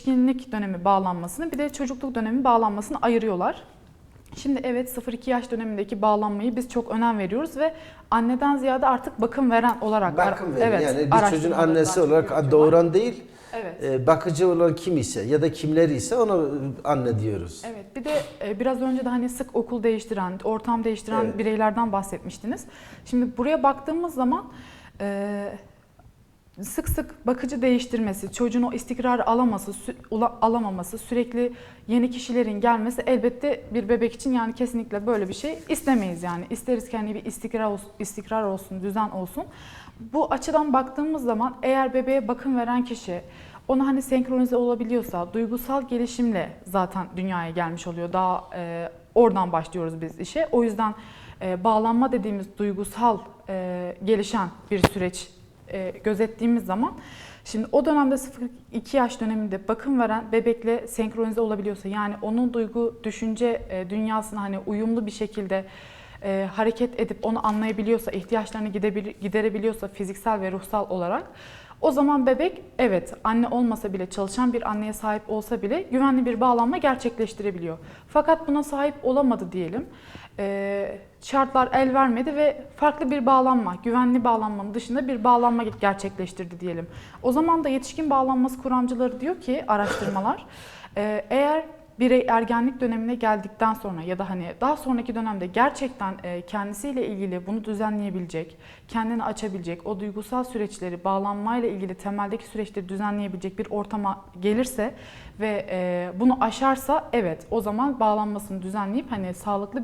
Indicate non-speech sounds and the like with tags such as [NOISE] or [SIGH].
yetişkinlik dönemi bağlanmasını bir de çocukluk dönemi bağlanmasını ayırıyorlar. Şimdi evet 0-2 yaş dönemindeki bağlanmayı biz çok önem veriyoruz ve anneden ziyade artık bakım veren olarak Bakım verin. evet, yani bir çocuğun annesi olarak doğuran değil, Evet. e, bakıcı olan kim ise ya da kimleri ise ona anne diyoruz. Evet bir de e, biraz önce de hani sık okul değiştiren, ortam değiştiren Evet. bireylerden bahsetmiştiniz. Şimdi buraya baktığımız zaman sık sık bakıcı değiştirmesi, çocuğun o istikrarı alaması, sü- alamaması, sürekli yeni kişilerin gelmesi elbette bir bebek için yani kesinlikle böyle bir şey istemeyiz yani. İsteriz ki hani bir istikrar olsun, istikrar olsun, düzen olsun. Bu açıdan baktığımız zaman eğer bebeğe bakım veren kişi ona hani senkronize olabiliyorsa, duygusal gelişimle zaten dünyaya gelmiş oluyor. Daha e, oradan başlıyoruz biz işe. O yüzden e, bağlanma dediğimiz duygusal e, gelişen bir süreç e, gözettiğimiz zaman şimdi o dönemde 0-2 yaş döneminde bakım veren bebekle senkronize olabiliyorsa yani onun duygu, düşünce e, dünyasına hani uyumlu bir şekilde e, hareket edip onu anlayabiliyorsa, ihtiyaçlarını giderebiliyorsa fiziksel ve ruhsal olarak o zaman bebek evet anne olmasa bile çalışan bir anneye sahip olsa bile güvenli bir bağlanma gerçekleştirebiliyor. Fakat buna sahip olamadı diyelim. Ee, şartlar el vermedi ve farklı bir bağlanma, güvenli bağlanmanın dışında bir bağlanma gerçekleştirdi diyelim. O zaman da yetişkin bağlanması kuramcıları diyor ki araştırmalar [LAUGHS] e, eğer birey ergenlik dönemine geldikten sonra ya da hani daha sonraki dönemde gerçekten e, kendisiyle ilgili bunu düzenleyebilecek, kendini açabilecek, o duygusal süreçleri bağlanmayla ilgili temeldeki süreçleri düzenleyebilecek bir ortama gelirse ve e, bunu aşarsa evet o zaman bağlanmasını düzenleyip hani sağlıklı